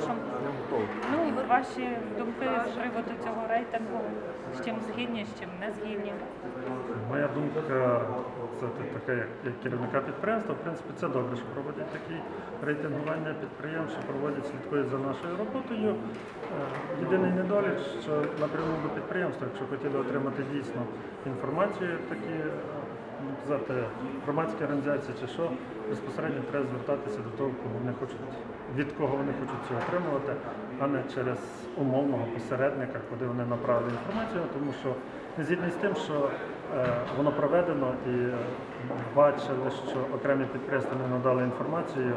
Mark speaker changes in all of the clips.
Speaker 1: що ну ваші думки з приводу цього рейтингу, з чим згідні, з чим не згідні.
Speaker 2: Моя думка, це як- як керівника підприємства. В принципі, це добре, що проводять такі рейтингування підприємств, що проводять, слідкують за нашою роботою. Е, Єдиний недолік, що напряму до підприємства, якщо хотіли отримати дійсно інформацію, такі ну, громадські організації чи що, безпосередньо треба звертатися до того, кого вони хочуть, від кого вони хочуть це отримувати, а не через умовного посередника, куди вони направили інформацію, тому що не згідний з тим, що е, воно проведено і бачили, що окремі підприємства не надали інформацію,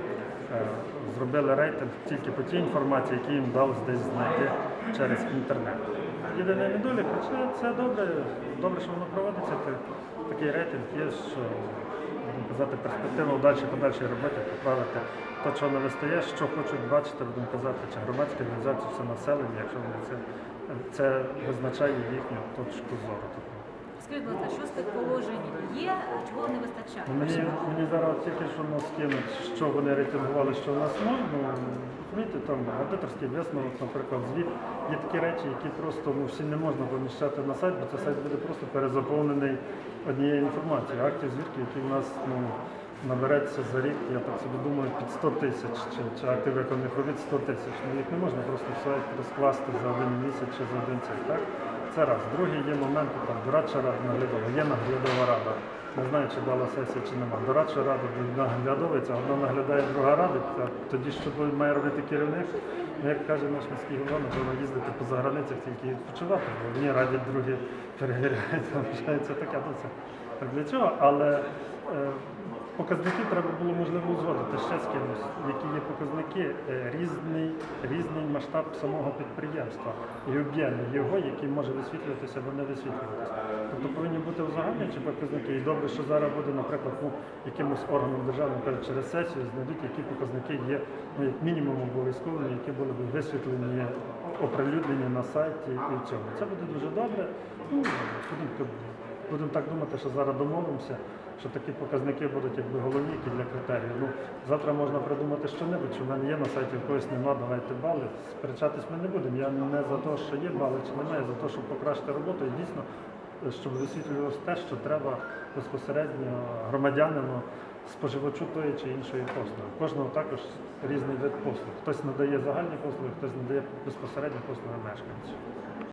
Speaker 2: е, зробили рейтинг тільки по тій інформації, які їм вдалося десь знайти через інтернет. Єдиний недолік, це добре, добре, що воно проводиться. Та- Такий рейтинг є, що будемо казати, перспектива далі дальшій подальшій роботі поправити те, що не вистає, що хочуть бачити, будемо казати, чи громадські організації, все населення, якщо вони це, це визначає їхню точку зору.
Speaker 3: Скажіть, будь ласка, що з тих положень є, а чого не вистачає?
Speaker 2: Мені, мені зараз тільки що нас кинуть, що вони рейтингували, що в нас можна. Ну, розумієте, там аудиторський висновок, наприклад, звіт. Є такі речі, які просто ну, всі не можна поміщати на сайт, бо цей сайт буде просто перезаповнений однією інформацією. Актів звідки, які в нас ну, набереться за рік, я так собі думаю, під 100 тисяч, чи, чи актив виконаних робіт 100 тисяч. Ну, їх не можна просто в сайт розкласти за один місяць чи за один цей. Так? Це раз. Другий є моменти, там дорадча рада наглядова, є наглядова рада. Не знаю, чи дала сесія, чи нема. Дорадча рада наглядовується, одна наглядає, друга радить. Тоді що має робити керівник? Ну, як каже наш міський голова, напевно, їздити по заграницях тільки відпочивати, бо одні радять, другі перевіряють, там вважається таке до. Так для чого? Але е, показники треба було можливо узгодити ще з кимось, які є показники, е, різний, різний масштаб самого підприємства і об'єми його, який може висвітлюватися або не висвітлюватися. Тобто повинні бути узагальнюючі показники. І добре, що зараз буде, наприклад, ну, якимось органом державним через сесію знайдуть, які показники є, ну, як мінімум обов'язковими, які були б висвітлені, оприлюднені на сайті і в цьому. Це буде дуже добре. Ну, будемо, так думати, що зараз домовимося, що такі показники будуть якби головні які для критерію. Ну, завтра можна придумати що-небудь, що в мене є на сайті, в когось нема, давайте бали. Сперечатись ми не будемо. Я не за те, що є бали чи немає, за те, щоб покращити роботу і дійсно, щоб висвітлювалося те, що треба безпосередньо громадянину, споживачу тої чи іншої послуги. Кожного також різний вид послуг. Хтось надає загальні послуги, хтось надає безпосередньо послуги мешканців.